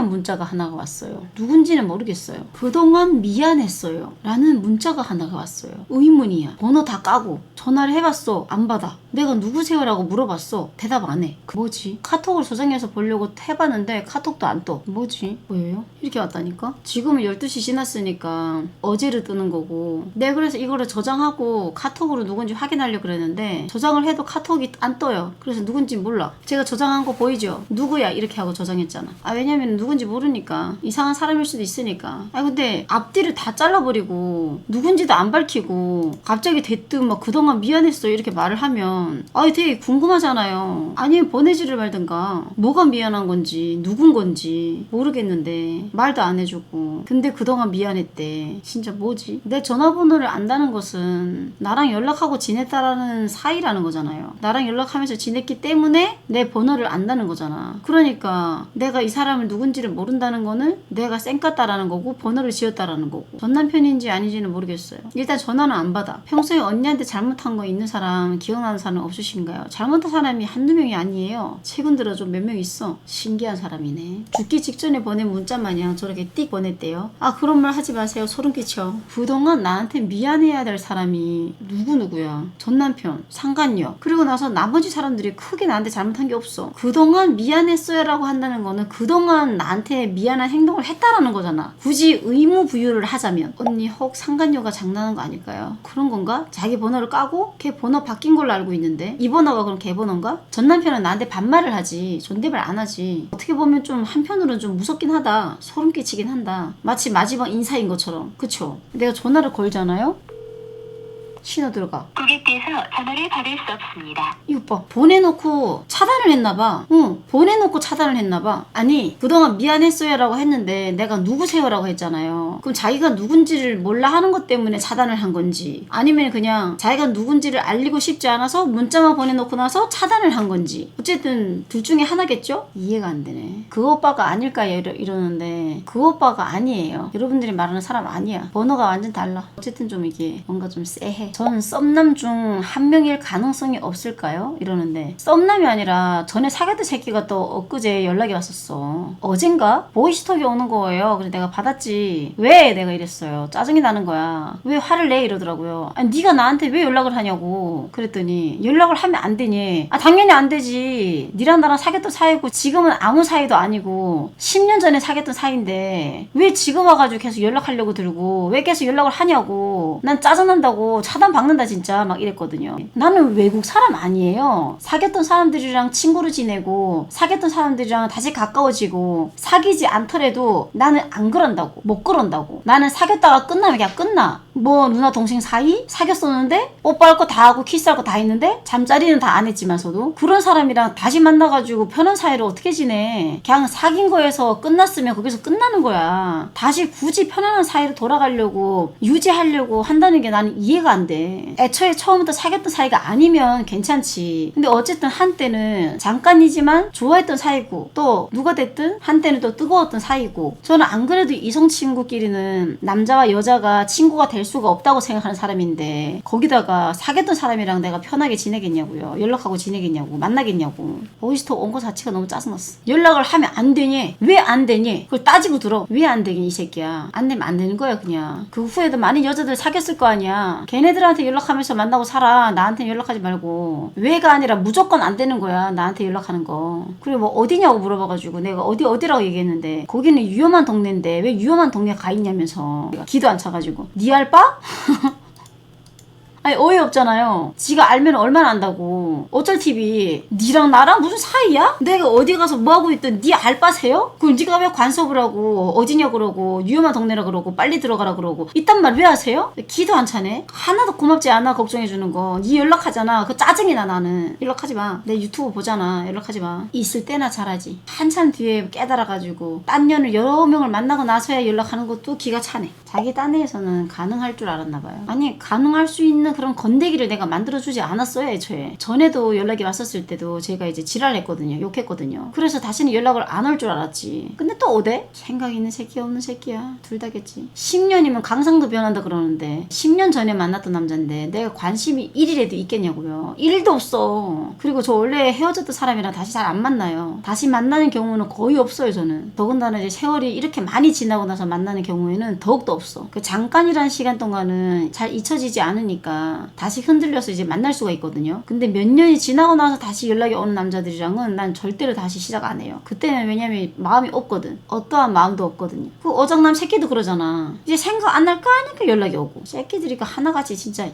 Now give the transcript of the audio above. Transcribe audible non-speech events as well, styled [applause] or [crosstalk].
신기한 문자가 하나가 왔어요. 누군지는 모르겠어요. 그동안 미안했어요. 라는 문자가 하나가 왔어요. 의문이야. 번호 다 까고 전화를 해봤어. 안 받아. 내가 누구세요라고 물어봤어. 대답 안 해. 그 뭐지? 카톡을 저장해서 보려고 해봤는데 카톡도 안 떠. 뭐지? 뭐예요? 이렇게 왔다니까? 지금은 12시 지났으니까 어제를 뜨는 거고. 내가 그래서 이거를 저장하고 카톡으로 누군지 확인하려고 그랬는데 저장을 해도 카톡이 안 떠요. 그래서 누군지 몰라. 제가 저장한 거 보이죠? 누구야? 이렇게 하고 저장했잖아. 아 왜냐면 누 군지 모르니까 이상한 사람일 수도 있으니까. 아 근데 앞뒤를 다 잘라버리고 누군지도 안 밝히고 갑자기 대뜸 막 그동안 미안했어 이렇게 말을 하면 아 되게 궁금하잖아요. 아니면 보내지를 말든가 뭐가 미안한 건지 누군 건지 모르겠는데 말도 안 해주고 근데 그동안 미안했대. 진짜 뭐지? 내 전화번호를 안다는 것은 나랑 연락하고 지냈다라는 사이라는 거잖아요. 나랑 연락하면서 지냈기 때문에 내 번호를 안다는 거잖아. 그러니까 내가 이 사람을 누군지 를 모른다는 거는 내가 쌩 깠다라는 거고 번호를 지었다라는 거고 전 남편인지 아닌지는 모르겠어요. 일단 전화는 안 받아. 평소에 언니한테 잘못한 거 있는 사람 기억나는 사람 없으신가요? 잘못한 사람이 한두 명이 아니에요. 최근 들어 좀 몇 명 있어. 신기한 사람이네. 죽기 직전에 보낸 문자 마냥 저렇게 띡 보냈대요. 아 그런 말 하지 마세요. 소름 끼쳐. 그동안 나한테 미안해야 될 사람이 누구 누구야? 전 남편, 상간녀. 그리고 나서 나머지 사람들이 크게 나한테 잘못한 게 없어. 그동안 미안했어요라고 한다는 거는 그동안 나한테 미안한 행동을 했다라는 거잖아. 굳이 의무 부여를 하자면 언니 혹 상간녀가 장난한 거 아닐까요? 그런 건가? 자기 번호를 까고 걔 번호 바뀐 걸로 알고 있는데 이 번호가 그럼 걔 번호인가? 전 남편은 나한테 반말을 하지 존댓말 안 하지. 어떻게 보면 좀 한편으로는 좀 무섭긴 하다. 소름 끼치긴 한다. 마치 마지막 인사인 것처럼. 그쵸? 내가 전화를 걸잖아요? 신호 들어가. 고객께서 전화를 받을 수 없습니다. 이거 봐. 보내놓고 차단을 했나봐. 응, 보내놓고 차단을 했나봐. 아니, 그동안 미안했어요라고 했는데 내가 누구세요라고 했잖아요. 그럼 자기가 누군지를 몰라 하는 것 때문에 차단을 한 건지 아니면 그냥 자기가 누군지를 알리고 싶지 않아서 문자만 보내놓고 나서 차단을 한 건지 어쨌든 둘 중에 하나겠죠? 이해가 안 되네. 그 오빠가 아닐까 이러, 이러는데 그 오빠가 아니에요. 여러분들이 말하는 사람 아니야. 번호가 완전 달라. 어쨌든 좀 이게 뭔가 좀 쎄해. 저는 썸남 중 한 명일 가능성이 없을까요? 이러는데 썸남이 아니라 전에 사귀었던 새끼가 또 엊그제 연락이 왔었어. 어젠가? 보이스톡이 오는 거예요. 그래서 내가 받았지. 왜? 내가 이랬어요. 짜증이 나는 거야. 왜 화를 내? 이러더라고요. 아니 네가 나한테 왜 연락을 하냐고. 그랬더니 연락을 하면 안 되니? 아 당연히 안 되지. 니랑 나랑 사귀었던 사이고 지금은 아무 사이도 아니고 10년 전에 사귀었던 사이인데 왜 지금 와가지고 계속 연락하려고 들고 왜 계속 연락을 하냐고. 난 짜증난다고 차단 박는다 진짜 막 이랬거든요. 나는 외국 사람 아니에요. 사귀었던 사람들이랑 친구로 지내고 사귀었던 사람들이랑 다시 가까워지고 사귀지 않더라도 나는 안 그런다고 못 그런다고 나는 사귀었다가 끝나면 그냥 끝나 뭐 누나 동생 사이? 사귀었었는데? 뽀뽀할 거 다 하고 키스할 거 다 했는데? 잠자리는 다 안 했지만서도? 그런 사람이랑 다시 만나가지고 편한 사이를 어떻게 지내? 그냥 사귄 거에서 끝났으면 거기서 끝나는 거야. 다시 굳이 편안한 사이로 돌아가려고 유지하려고 한다는 게 나는 이해가 안 돼. 애초에 처음부터 사귀었던 사이가 아니면 괜찮지. 근데 어쨌든 한때는 잠깐이지만 좋아했던 사이고 또 누가 됐든 한때는 또 뜨거웠던 사이고. 저는 안 그래도 이성 친구끼리는 남자와 여자가 친구가 될 수가 없다고 생각하는 사람인데 거기다가 사귀었던 사람이랑 내가 편하게 지내겠냐고요? 연락하고 지내겠냐고? 만나겠냐고? 보이스톡 온 거 자체가 너무 짜증났어. 연락을 하면 안 되니? 왜 안 되니? 그걸 따지고 들어. 왜 안 되니 이 새끼야? 안 되면 안 되는 거야 그냥. 그 후에도 많은 여자들 사귀었을 거 아니야. 걔네들한테 연락하면서 만나고 살아. 나한테 연락하지 말고. 왜가 아니라 무조건 안 되는 거야 나한테 연락하는 거. 그리고 뭐 어디냐고 물어봐가지고 내가 어디 어디라고 얘기했는데 거기는 위험한 동네인데 왜 위험한 동네 가 있냐면서 기도 안 차가지고 니알 바? [laughs] 아니 어이없잖아요. 지가 알면 얼마나 안다고. 어쩔 TV 니랑 나랑 무슨 사이야? 내가 어디 가서 뭐 하고 있든 니 알바세요? 그럼 니가 왜 관섭을 하고 어디냐 그러고 위험한 동네라 그러고 빨리 들어가라 그러고 이딴 말 왜 하세요? 기도 안 차네. 하나도 고맙지 않아 걱정해 주는 거. 니 연락하잖아. 그 짜증이 나 나는. 연락하지 마. 내 유튜브 보잖아. 연락하지 마. 있을 때나 잘하지. 한참 뒤에 깨달아가지고 딴 년을 여러 명을 만나고 나서야 연락하는 것도 기가 차네. 자기 딴 애에서는 가능할 줄 알았나 봐요. 아니 가능할 수 있는 하는 그런 건데기를 내가 만들어주지 않았어요 애초에. 전에도 연락이 왔었을 때도 제가 이제 지랄했거든요 욕했거든요. 그래서 다시는 연락을 안 올 줄 알았지. 근데 또 오대? 생각 있는 새끼 없는 새끼야. 둘 다겠지. 10년이면 강상도 변한다 그러는데 10년 전에 만났던 남자인데 내가 관심이 1일에도 있겠냐고요. 1일도 없어. 그리고 저 원래 헤어졌던 사람이랑 다시 잘 안 만나요. 다시 만나는 경우는 거의 없어요 저는. 더군다나 이제 세월이 이렇게 많이 지나고 나서 만나는 경우에는 더욱더 없어. 그 잠깐이라는 시간 동안은 잘 잊혀지지 않으니까 다시 흔들려서 이제 만날 수가 있거든요. 근데 몇 년이 지나고 나서 다시 연락이 오는 남자들이랑은 난 절대로 다시 시작 안 해요. 그때는 왜냐면 마음이 없거든. 어떠한 마음도 없거든요. 그 어장남 새끼도 그러잖아. 이제 생각 안 날까 하니까 연락이 오고. 새끼들이 그 하나같이 진짜